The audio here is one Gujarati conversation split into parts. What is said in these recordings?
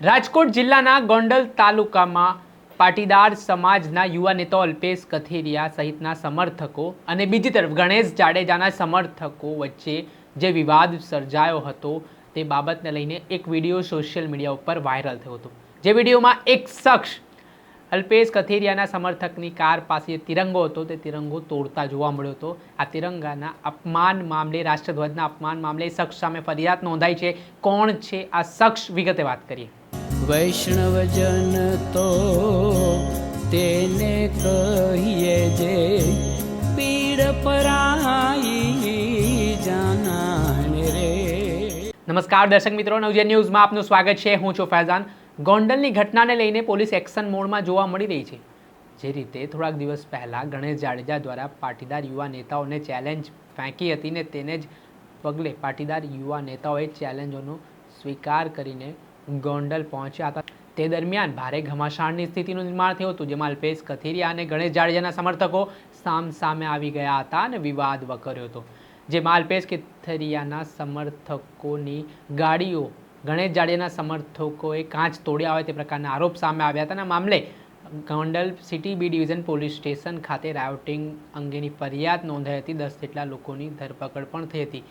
રાજકોટ જિલ્લાના ગોંડલ તાલુકામાં પાટીદાર સમાજના યુવા નેતા અલ્પેશ કથિરિયા સહિતના સમર્થકો અને બીજી તરફ ગણેશ જાડેજાના સમર્થકો વચ્ચે જે વિવાદ સર્જાયો હતો તે બાબતને લઈને એક વીડિયો સોશિયલ મીડિયા ઉપર વાયરલ થયો હતો. જે વિડીયોમાં એક શખ્સ અલ્પેશ કથિરિયાના સમર્થકની કાર પાસે તિરંગો હતો. તે તિરંગો તોડતા જોવા મળ્યો હતો. આ તિરંગાના અપમાન મામલે, રાષ્ટ્રધ્વજના અપમાન મામલે શખ્સ સામે ફરિયાદ નોંધાઈ છે. કોણ છે આ શખ્સ વિગતે વાત કરીએ. વૈષ્ણવજન તો તેને કહીએ જે પીડ પરાઈ જાનાને રે. નમસ્કાર દર્શક મિત્રો નવજે ન્યૂઝમાં આપનું સ્વાગત છે. હું છું ફૈઝાન. ગોંડલની ઘટનાને લઈને પોલીસ એક્શન મોડમાં જોવા મળી રહી છે. જે રીતે થોડાક દિવસ પહેલાં ગણેશ જાડેજા દ્વારા પાટીદાર યુવા નેતાઓને ચેલેન્જ ફેંકી હતી ને તેને જ પગલે પાટીદાર યુવા નેતાઓએ ચેલેન્જોનો સ્વીકાર કરીને ગોંડલ પહોંચ્યા હતા. તે દરમિયાન ભારે ઘમાસાણની સ્થિતિનું નિર્માણ થયું હતું, જેમાં અલ્પેશ કથિરિયા અને ગણેશ જાડેજાના સમર્થકો સામ સામે આવી ગયા હતા અને વિવાદ વકર્યો હતો. જેમાં અલ્પેશ કથિરિયાના સમર્થકોની ગાડીઓ, ગણેશ જાડેજાના સમર્થકોએ કાચ તોડ્યા હોય તે પ્રકારના આરોપ સામે આવ્યા હતા. અને મામલે Gondal city B division police station ખાતે રાયોટિંગ અંગેની ફરિયાદ નોંધાઈ હતી. દસ જેટલા લોકોની ધરપકડ પણ થઈ હતી.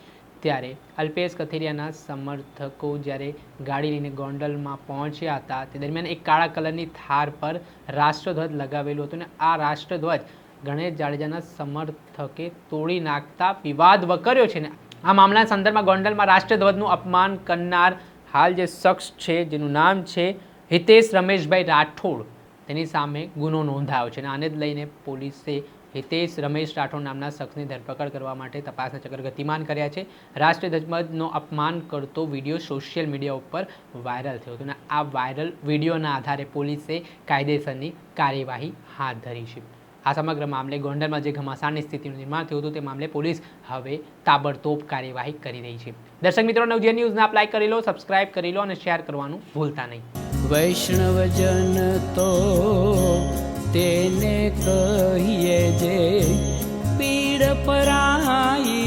ત્યારે અલ્પેશ કથિરિયાના સમર્થકો જ્યારે ગાડી લઈને ગોંડલમાં પહોંચ્યા હતા, તે દરમિયાન એક કાળા કલરની થાર પર રાષ્ટ્રધ્વજ લગાવેલું હતું અને આ રાષ્ટ્રધ્વજ ગણેશ જાડેજાના સમર્થકે તોડી નાખતા વિવાદ વકર્યો છે. ને આ મામલાના સંદર્ભમાં ગોંડલમાં રાષ્ટ્રધ્વજનું અપમાન કરનાર હાલ જે શખ્સ છે, જેનું નામ છે હિતેશ રમેશભાઈ રાઠોડ તેની સામે ગુનો નોંધાયો છે અને આને જ લઈને પોલીસે હિતેશ રમેશ રાઠોડ નામના શખ્સની ધરપકડ કરવા માટે તપાસના ચક્ર ગતિમાન કર્યા છે. રાષ્ટ્રીય ધ્વજનો અપમાન કરતો વીડિયો સોશિયલ મીડિયા ઉપર વાયરલ થયો હતો અને આ વાયરલ વિડીયોના આધારે પોલીસે કાયદેસરની કાર્યવાહી હાથ ધરી છે. આ સમગ્ર મામલે ગોંડલમાં જે ઘમાસાણની સ્થિતિનું નિર્માણ થયું હતું તે મામલે પોલીસ હવે તાબડતોબ કાર્યવાહી કરી રહી છે. દર્શક મિત્રો, નવજીવન ન્યૂઝને આપ લાઈક કરી લો, સબસ્ક્રાઇબ કરી લો અને શેર કરવાનું ભૂલતા નહીં. વૈષ્ણવજન તો તેને કહીએ જે પીડ પરાઈ